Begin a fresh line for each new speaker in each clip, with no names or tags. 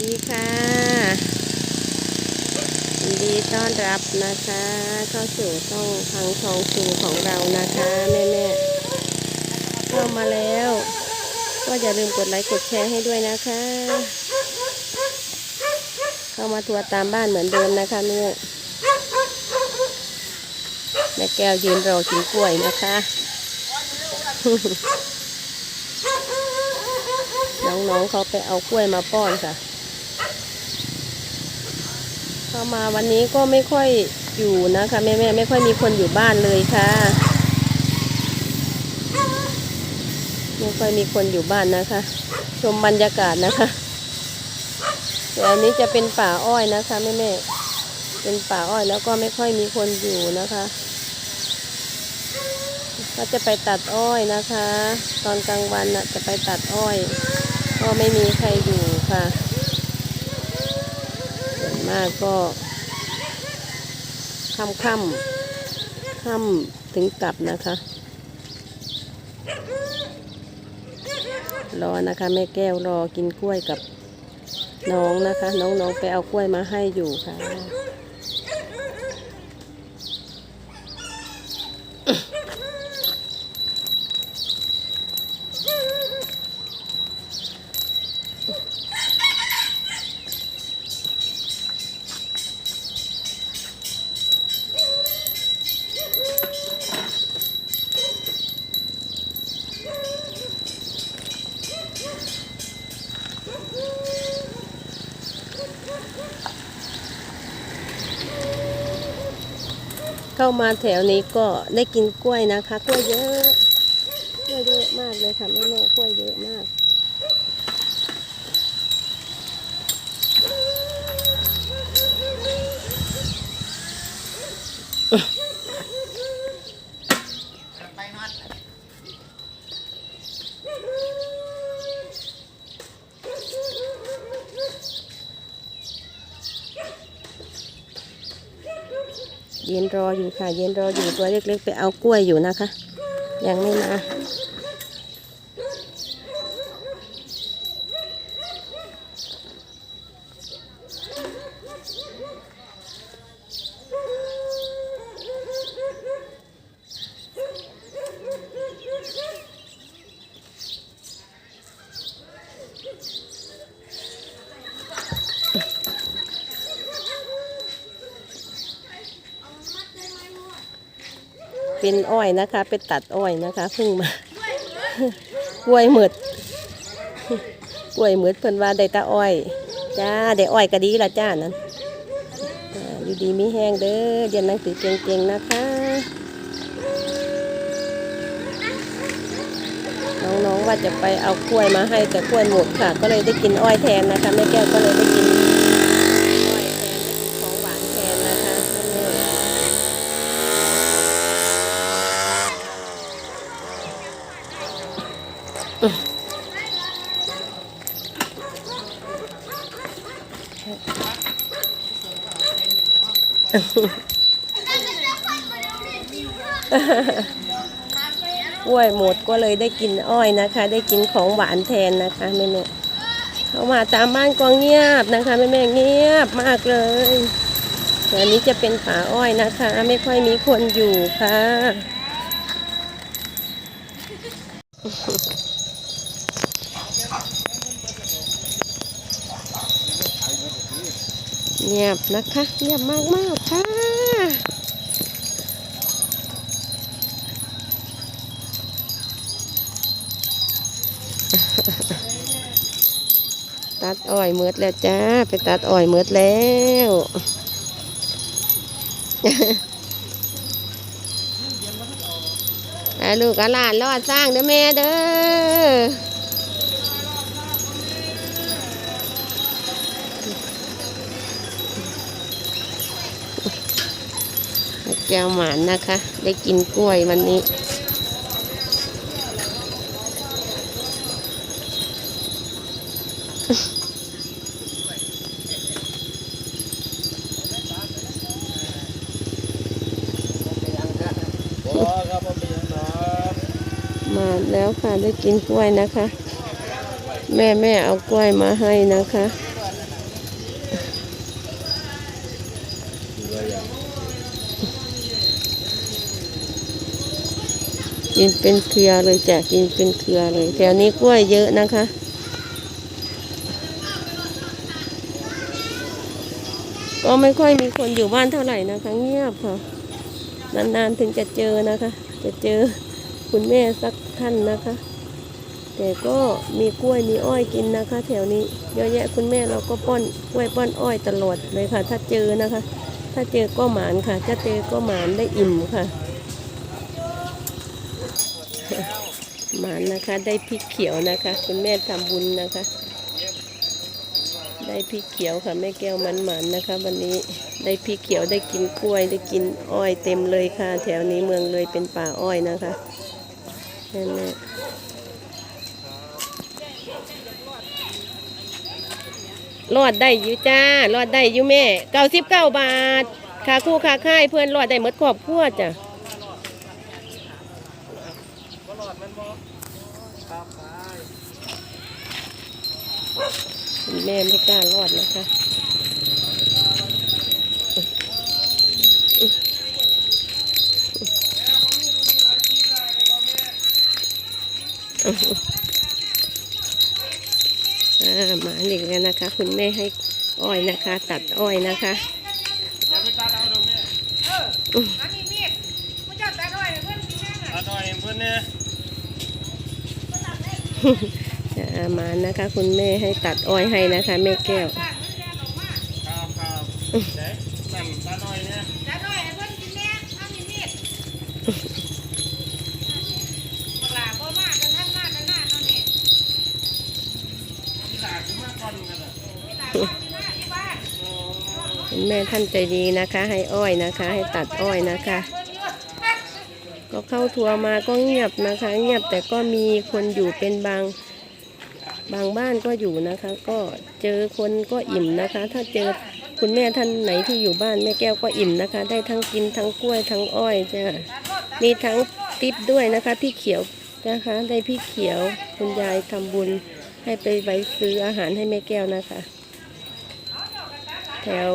ดีค่ะยินดีต้อนรับนะคะ เข้าสู่ช่องพังทองชูของเรานะคะแม่แม่เข้ามาแล้ว ก็อย่าลืมกดไลค์กดแชร์ให้ด้วยนะคะ เข้ามาทัวร์ตามบ้านเหมือนเดิมนะคะแม่แม่แก้วยืนรอกินกล้วยนะคะน้องๆเขาไปเอากล้วยมาป้อนค่ะ เข้ามาวันนี้ก็ไม่ค่อยอยู่นะคะแม่แม่ไม่ค่อยมีคนอยู่บ้านเลยค่ะไม่ค่อยมีคนอยู่บ้านนะคะ ชมบรรยากาศนะคะแต่อันนี้จะเป็นป่าอ้อยนะคะแม่แม่เป็นป่าอ้อยแล้วก็ไม่ค่อยมีคนอยู่นะคะก็จะไปตัดอ้อยนะคะ ตอนกลางวันน่ะจะไปตัดอ้อย ก็ไม่มีใครอยู่ค่ะ มากก็ค่ำค่ำค่ำถึงกลับนะคะ รอนะคะแม่แก้วรอกินกล้วยกับน้องนะคะ น้องๆไปเอากล้วยมาให้อยู่ค่ะ เข้ามาแถวนี้ก็ได้กินกล้วยนะคะ กล้วยเยอะกล้วยเยอะมากเลยค่ะแม่แม่กล้วยเยอะมาก เย็นรออยู่ค่ะ เย็นรออยู่ตัวเล็กๆ ไปเอากล้วยอยู่นะคะ ยังไม่มา เป็นอ้อยนะคะไปตัดอ้อยนะคะเพิ่งมากล้วยหมืดกล้วยหมืดเพิ่นว่าได้ตาอ้อย จ้าได้อ้อยก็ดีละจ้านั้นอ่าอยู่ดีมีแห้งเด้อเรียนหนังสือเก่งๆนะคะน้องๆว่าจะไปเอากล้วยมาให้แต่กล้วยหมดค่ะ ก็เลยได้กินอ้อยแทนนะคะแม่แก้วก็เลยได้กินอ้อยแทนได้กินของหวานแทนนะคะแม่ๆ กล้วยหมดก็เลยได้กินอ้อยนะคะ ได้กินของหวานแทนนะคะแม่แม่เขามาตามบ้านกวางเงียบนะคะแม่แม่เงียบมากเลยแต่อันนี้จะเป็นป่าอ้อยนะคะ ไม่ค่อยมีคนอยู่ค่ะ เงียบนะคะเงียบมากๆค่ะ ตัดอ้อยเมืดแล้วจ้า ไปตัดอ้อยเมืดแล้วอาลูกอาหลานรอดสร้างเด้อแม่เด้อ แก้วหมานนะคะ ได้กินกล้วยวันนี้ มาแล้วค่ะได้กินกล้วยนะคะ แม่แม่เอากล้วยมาให้นะคะ
ตัวอย่าง
กินเป็นเครือเลยจ้ะกินเป็นเครือเลย แถวนี้กล้วยเยอะนะคะ ก็ไม่ค่อยมีคนอยู่บ้านเท่าไหร่นะคะ เงียบค่ะ นานๆถึงจะเจอนะคะ จะเจอคุณแม่สักท่านนะคะ แต่ก็มีกล้วยมีอ้อยกินนะคะ แถวนี้เยอะแยะคุณแม่เราก็ป้อนกล้วยป้อนอ้อยตลอดเลยค่ะ ถ้าเจอนะคะ ถ้าเจอก็หมานค่ะถ้าเจอก็หมานได้อิ่มค่ะ หมานนะคะ ได้พริกเขียวนะคะ คุณแม่ทำบุญนะคะ ได้พริกเขียวค่ะแม่แก้วมันหมันนะคะ วันนี้ได้พริกเขียวได้กินกล้วยได้กินอ้อยเต็มเลยค่ะ แถวนี้เมืองเลยเป็นป่าอ้อยนะคะนั่นแหละรอดได้ยูจ้ารอดได้ยูแม่เก้าสิบเก้าบาทค่าคู่ค่าค่ายเพื่อนรอดได้หมดครอบครัวจ้ะ
ก็หลอด มันบ่ครับไป
คุณแม่ไม่กล้ารอดนะคะอ่ามาหนึ่งแล้วนะคะ คุณแม่ให้อ้อยนะคะ ตัดอ้อยนะคะ
อย่าไปตัดเอาดอกแม่
อันนี้มีดผู้เจ้าตาด้วยเพื่อนกินแม่น่ะ
ตัดหน่อยเพื่อนเนี่ย
อ่า มานะคะ คุณแม่ให้ตัดอ้อยให้นะคะแม่แก้ว
แล่นออกมา
ครับครับเด็นั่นตัดหน่อยเนี่ย
ตาด้วยเพื่อนกินแม่อันนี้มีดบักหลาบ่มาจนท่านมาจนหน้าเท่านี้
ที่ตากขึ้นมาก่อนกันอะ
นี่หลานบ้านที่หน้าที่บ้าน
คุณแม่ท่านใจดีนะคะ ให้อ้อยนะคะ ให้ตัดอ้อยนะคะ ก็เข้าทัวร์มาก็เงียบนะคะ เงียบแต่ก็มีคนอยู่เป็นบางบางบ้านก็อยู่นะคะ ก็เจอคนก็อิ่มนะคะ ถ้าเจอคุณแม่ท่านไหนที่อยู่บ้านแม่แก้วก็อิ่มนะคะ ได้ทั้งกินทั้งกล้วยทั้งอ้อยจ้ะมีทั้งติ๊บด้วยนะคะพี่เขียวนะคะ ได้พี่เขียวคุณยายทำบุญให้ไปไว้ซื้ออาหารให้แม่แก้วนะคะ แถว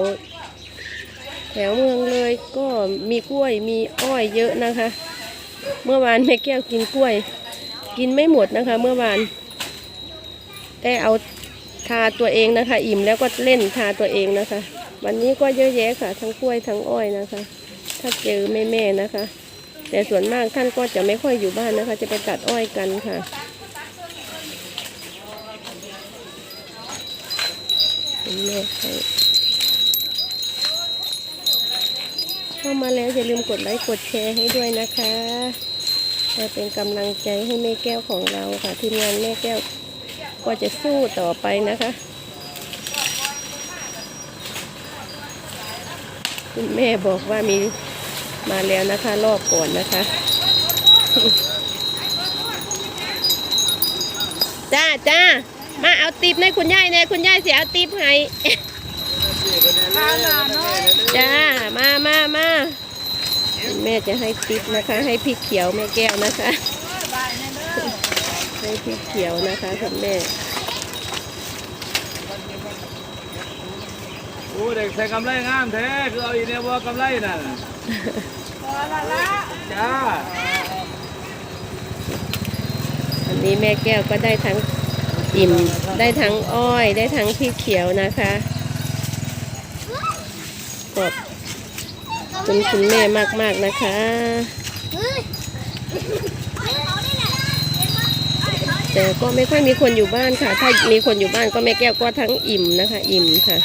แถวเมืองเลยก็มีกล้วยมีอ้อยเยอะนะคะ เมื่อวานแม่แก้วกินกล้วย กินไม่หมดนะคะ เมื่อวานได้เอาทาตัวเองนะคะ อิ่มแล้วก็เล่นทาตัวเองนะคะ วันนี้ก็เยอะแยะค่ะ ทั้งกล้วยทั้งอ้อยนะคะ ถ้าเจอแม่แม่นะคะ แต่ส่วนมากท่านก็จะไม่ค่อยอยู่บ้านนะคะ จะไปตัดอ้อยกันค่ะคุณแม่ให้ เข้ามาแล้วอย่าลืมกดไลค์กดแชร์ให้ด้วยนะคะจะเป็นกำลังใจให้แม่แก้วของเราค่ะทีมงานแม่แก้วก็จะสู้ต่อไปนะคะ คุณแม่บอกว่ามีมาแล้วนะคะรอบก่อนนะคะ จ้าจ้ามาเอาติบในคุณยายในคุณยายเสียเอาติบให้ จ้า มามามาคุณแม่จะให้ติปนะคะ ให้พริกเขียวแม่แก้วนะคะ ให้พริกเขียวนะคะคุณแม่
โอ้เด็กใส่กำไรงามแท้คือเอาอีเนี่ยว่ากำไรน่ะ
พอละละ
จ้า
อันนี้แม่แก้วก็ได้ทั้งอิ่มได้ทั้งอ้อยได้ทั้งพริกเขียวนะคะข อบคุณคุณแม่มากๆนะคะแต่ก็ไม่ค่อยมีคนอยู่บ้านค่ะ ถ้ามีคนอยู่บ้านก็แม่แก้วก็ทั้งอิ่มนะคะ อิ่มค่ะ